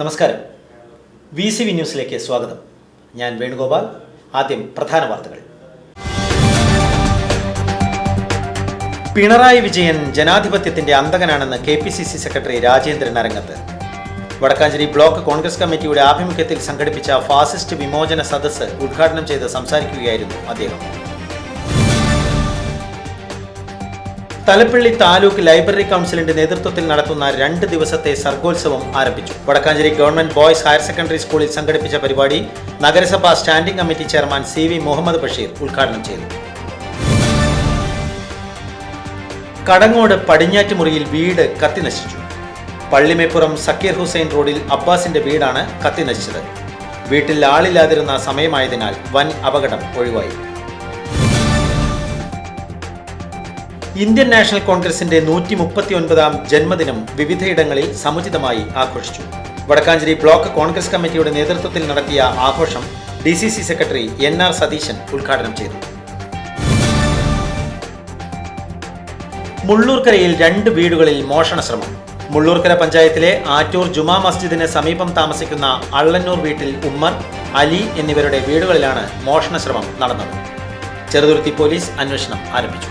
നമസ്കാരം. V C V ന്യൂസിലേക്ക് സ്വാഗതം. ഞാൻ വേണുഗോപാൽ. ആദ്യം പ്രധാന വാർത്തകൾ. പിണറായി വിജയൻ ജനാധിപത്യത്തിന്റെ അന്തകനാണെന്ന് K P C C secretary Rajendran അരങ്ങത്ത്. വടക്കാഞ്ചേരി ബ്ലോക്ക് കോൺഗ്രസ് കമ്മിറ്റിയുടെ ആഭിമുഖ്യത്തിൽ സംഘടിപ്പിച്ച ഫാസിസ്റ്റ് വിമോചന സദസ്സ് ഉദ്ഘാടനം ചെയ്ത് സംസാരിക്കുകയായിരുന്നു അദ്ദേഹം. തലപ്പള്ളി താലൂക്ക് ലൈബ്രറി കൗൺസിലിന്റെ നേതൃത്വത്തിൽ നടത്തുന്ന രണ്ട് ദിവസത്തെ സർഗോത്സവം ആരംഭിച്ചു. Vadakkanchery government boys higher secondary സ്കൂളിൽ സംഘടിപ്പിച്ച പരിപാടി നഗരസഭാ standing committee chairman C V Muhammad Basheer ഉദ്ഘാടനം ചെയ്തു. കടങ്ങോട് പടിഞ്ഞാറ്റുമുറിയിൽ വീട് കത്തിനശിച്ചു. പള്ളിമേപ്പുറം സക്കീർ ഹുസൈൻ റോഡിൽ അബ്ബാസിന്റെ വീടാണ് കത്തിനശിച്ചത്. വീട്ടിൽ ആളില്ലാതിരുന്ന സമയമായതിനാൽ വൻ അപകടം ഒഴിവായി. ഇന്ത്യൻ നാഷണൽ കോൺഗ്രസിന്റെ നൂറ്റി മുപ്പത്തി ഒൻപതാം ജന്മദിനം വിവിധയിടങ്ങളിൽ സമുചിതമായി ആഘോഷിച്ചു. വടക്കാഞ്ചേരി ബ്ലോക്ക് കോൺഗ്രസ് കമ്മിറ്റിയുടെ നേതൃത്വത്തിൽ നടത്തിയ ആഘോഷം D C C secretary N R Satheesan ഉദ്ഘാടനം ചെയ്തു. മുള്ളൂർക്കരയിൽ രണ്ട് വീടുകളിൽ മോഷണ ശ്രമം മുള്ളൂർക്കര പഞ്ചായത്തിലെ ആറ്റൂർ ജുമാ മസ്ജിദിന് സമീപം താമസിക്കുന്ന അള്ളന്നൂർ വീട്ടിൽ ഉമ്മർ അലി എന്നിവരുടെ വീടുകളിലാണ് മോഷണ ശ്രമം നടന്നത്. ചെറുതുരുത്തി പോലീസ് അന്വേഷണം ആരംഭിച്ചു.